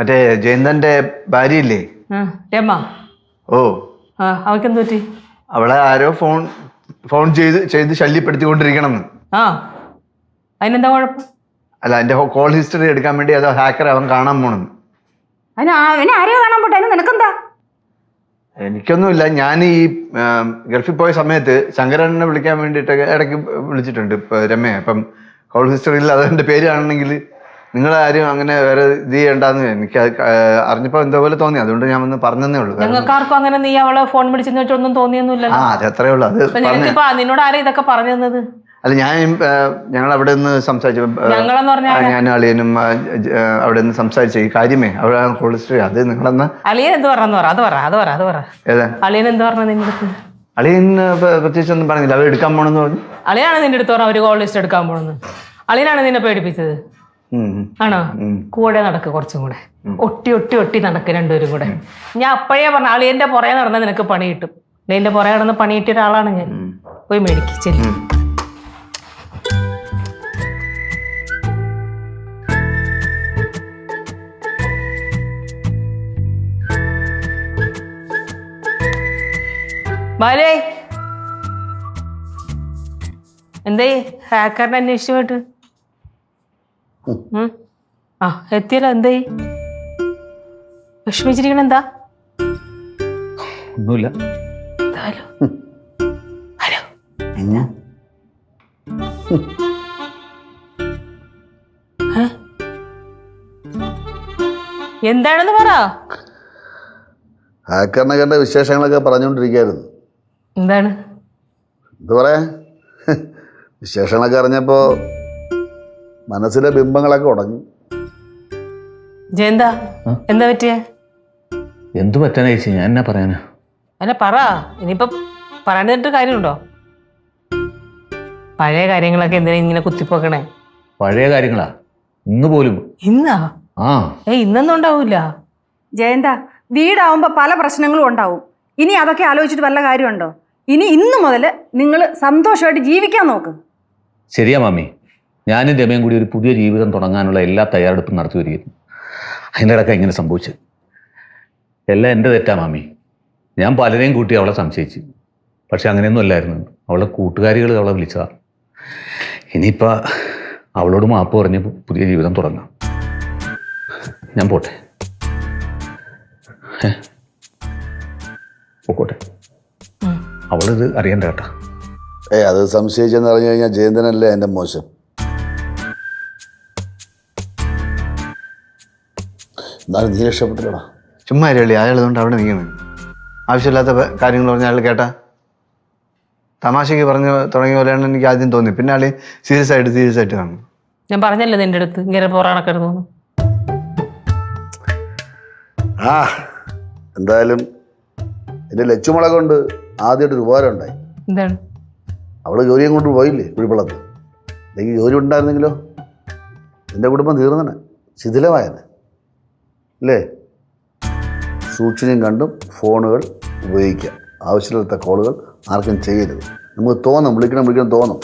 മറ്റേ ജയന്തന്റെ ഭാര്യയില്ലേ? രമ. ഓ. അവൾക്ക് എന്ത് പറ്റി അവളെ ആരോ ഫോൺ ഫോൺ ചെയ്ത് ചെയ്ത് ശല്യപ്പെടുത്തിക്കൊണ്ടിരിക്കണം. ആ. അതിനെന്താ കുഴപ്പം? അല്ല എന്റെ കോൾ ഹിസ്റ്ററി എടുക്കാൻ വേണ്ടി അതോ ഹാക്കർ അവൻ കാണാൻ പോണെന്ന് അതിന് ആരെയോ കാണാൻ പോട്ടെ? അതിന് നിനക്കെന്താ? എനിക്കൊന്നുമില്ല. ഞാൻ ഈ ഗൾഫിൽ പോയ സമയത്ത് ശങ്കരനെ വിളിക്കാൻ വേണ്ടിയിട്ടൊക്കെ ഇടയ്ക്ക് വിളിച്ചിട്ടുണ്ട് രമ്യ രമയെ. അപ്പം കോൾ ഹിസ്റ്ററിയിൽ അത് എന്റെ പേര് കാണണമെങ്കിൽ നിങ്ങളാരും അങ്ങനെ വേറെ ഇത് ചെയ്യണ്ടെന്ന് എനിക്ക് അറിഞ്ഞപ്പോ അറിഞ്ഞപ്പോൾ എന്തോ പോലെ തോന്നി. അതുകൊണ്ട് ഞാൻ ഒന്ന് പറഞ്ഞതേ ഉള്ളൂ. ഒന്നും- ഞങ്ങൾക്കാർക്കും അങ്ങനെ നീ അവളെ ഫോൺ വിളിച്ചെന്ന് തോന്നിയൊന്നുമില്ല ആ അത് അത്രേ ഉള്ളൂ. അത് നിന്നോട് ആരാ ഇതൊക്കെ പറഞ്ഞു തന്നത് അല്ല ഞാൻ ഞങ്ങൾ അവിടെ നിന്ന് സംസാരിച്ചു. ഞാൻ അളിയനും അവിടെ നിന്ന് സംസാരിച്ച. ഈ കാര്യമേ അവിടെ ഹിസ്റ്ററി അത് നിങ്ങളെന്ന്? അളിയൻ എന്ത് പറഞ്ഞു പറ അത് പറ അത് പറ അത് പറ. അളിയൻ എന്ത് പറഞ്ഞു നിന്റെ അടുത്ത്? അളിയൻ പ്രത്യേകിച്ച് ഒന്നും പറഞ്ഞില്ല. അവർ എടുക്കാൻ പോണെന്ന് പറഞ്ഞു. അളിയാണ് നിന്റെ അടുത്ത് പറഞ്ഞു അവർ കോൾ ലിസ്റ്റ് എടുക്കാൻ പോണെന്ന്. അളിയനാണ് നിന്നെ പേടിപ്പിച്ചത്. ആണോ. കൂടെ നടക്ക് കുറച്ചും കൂടെ. ഒട്ടി ഒട്ടി ഒട്ടി നടക്ക് രണ്ടുപേരും കൂടെ. ഞാൻ അപ്പോഴേ പറഞ്ഞു അളിയന്റെ പുറകെ നടന്നാൽ നിനക്ക് പണി കിട്ടും. അളിയന്റെ പുറകെ നടന്ന് പണി കിട്ടിയ ഒരാളാണ് ഞാൻ. പോയി മേടിക്ക് ചെല്ലി. ബാലേ. എന്തേ ഹാക്കറിനെ അന്വേഷിച്ചു പോയിട്ട്. ആ എത്തിയല്ലോ എന്തേ? വിഷമിച്ചിരിക്കണ എന്താ? ഒന്നുമില്ല. Hello hello. എന്നാ? എന്താണെന്ന് പറ. ഹാക്കറിനെ കണ്ട വിശേഷങ്ങളൊക്കെ പറഞ്ഞുകൊണ്ടിരിക്കുകയായിരുന്നു എന്താണ്? എന്ത് പറയാ? വിശേഷങ്ങളൊക്കെ അറിഞ്ഞപ്പോൾ മനസ്സിലെ ബിംബങ്ങളൊക്കെ ഉടഞ്ഞു ജയന്ത എന്താ പറ്റിയ? എന്തു പറ്റാനാ ചേച്ചി? ഞാൻ എന്നാ പറയാനാ? അല്ല പറ. ഇനിയിപ്പം പറയാണ്ടിട്ട് കാര്യമുണ്ടോ? പഴയ കാര്യങ്ങളൊക്കെ എന്തിനാ ഇങ്ങനെ കുത്തിപ്പോക്കണേ? പഴയ കാര്യങ്ങളാ? ഇന്ന് പോലും. ഇന്നാ? ആ. ഏ ഇന്നൊന്നും ഉണ്ടാവൂല ജയന്ത വീടാവുമ്പോ പല പ്രശ്നങ്ങളും ഉണ്ടാവും. ഇനി അതൊക്കെ ആലോചിച്ചിട്ട് വല്ല കാര്യമുണ്ടോ? ഇനി ഇന്നു മുതൽ നിങ്ങൾ സന്തോഷമായിട്ട് ജീവിക്കാൻ നോക്ക്. ശരിയാ മാമി. ഞാനും രമയും കൂടി ഒരു പുതിയ ജീവിതം തുടങ്ങാനുള്ള എല്ലാ തയ്യാറെടുപ്പും നടത്തി വരികയായിരുന്നു. അതിന്റെ ഇടയ്ക്ക് ഇങ്ങനെ സംഭവിച്ചത്. എല്ലാം എന്റെ തെറ്റാ മാമി. ഞാൻ പലരെയും കൂട്ടി അവളെ സംശയിച്ചു. പക്ഷെ അങ്ങനെയൊന്നും അല്ലായിരുന്നു. അവളുടെ കൂട്ടുകാരികൾ അവളെ വിളിച്ചതാണ് ഇനിയിപ്പോൾ അവളോട് മാപ്പ് പറഞ്ഞ് പുതിയ ജീവിതം തുടങ്ങാം. ഞാൻ പോട്ടെ. ഏ? പോട്ടെ അവളിത് അറിയണ്ട കേട്ടാ. ഏ അത് സംശയിച്ചെന്ന് പറഞ്ഞു കഴിഞ്ഞാൽ ജയന്തനല്ലേ എന്റെ മോശം? എന്നാലും നീ രക്ഷപ്പെട്ടില്ലടാ. ചുമ്മാ അരളി അയാളതുകൊണ്ട് അവിടെ നിൽക്കണം ആവശ്യമില്ലാത്ത കാര്യങ്ങൾ പറഞ്ഞ അയാൾ കേട്ടാ. തമാശയ്ക്ക് പറഞ്ഞു തുടങ്ങിയ പോലെയാണ് എനിക്ക് ആദ്യം തോന്നി പിന്നെ ആൾ സീരിയസ് ആയിട്ട് സീരിയസ് ആയിട്ട് കാണും ഞാൻ പറഞ്ഞല്ലേ നിന്റെ അടുത്ത്? ഇങ്ങനെ പോറാണൊക്കെ ആ എന്തായാലും എന്റെ ലച്ചുമുള കൊണ്ട് ആദ്യമായിട്ടൊരു ഉപകാരം ഉണ്ടായി. എന്താണ്? അവൾ ജോലിയും കൊണ്ട് പോയില്ലേ കുഴിപ്പള്ളത്ത്? അല്ലെങ്കിൽ ജോലി ഉണ്ടായിരുന്നെങ്കിലോ? എന്റെ കുടുംബം തീർന്നനെ. ശിഥിലമായനെ അല്ലേ സൂക്ഷിച്ചും കണ്ടും ഫോണുകൾ ഉപയോഗിക്കുക. ആവശ്യമില്ലാത്ത കോളുകൾ ആർക്കും ചെയ്യരുത്. നമുക്ക് തോന്നും വിളിക്കണം വിളിക്കണം തോന്നും.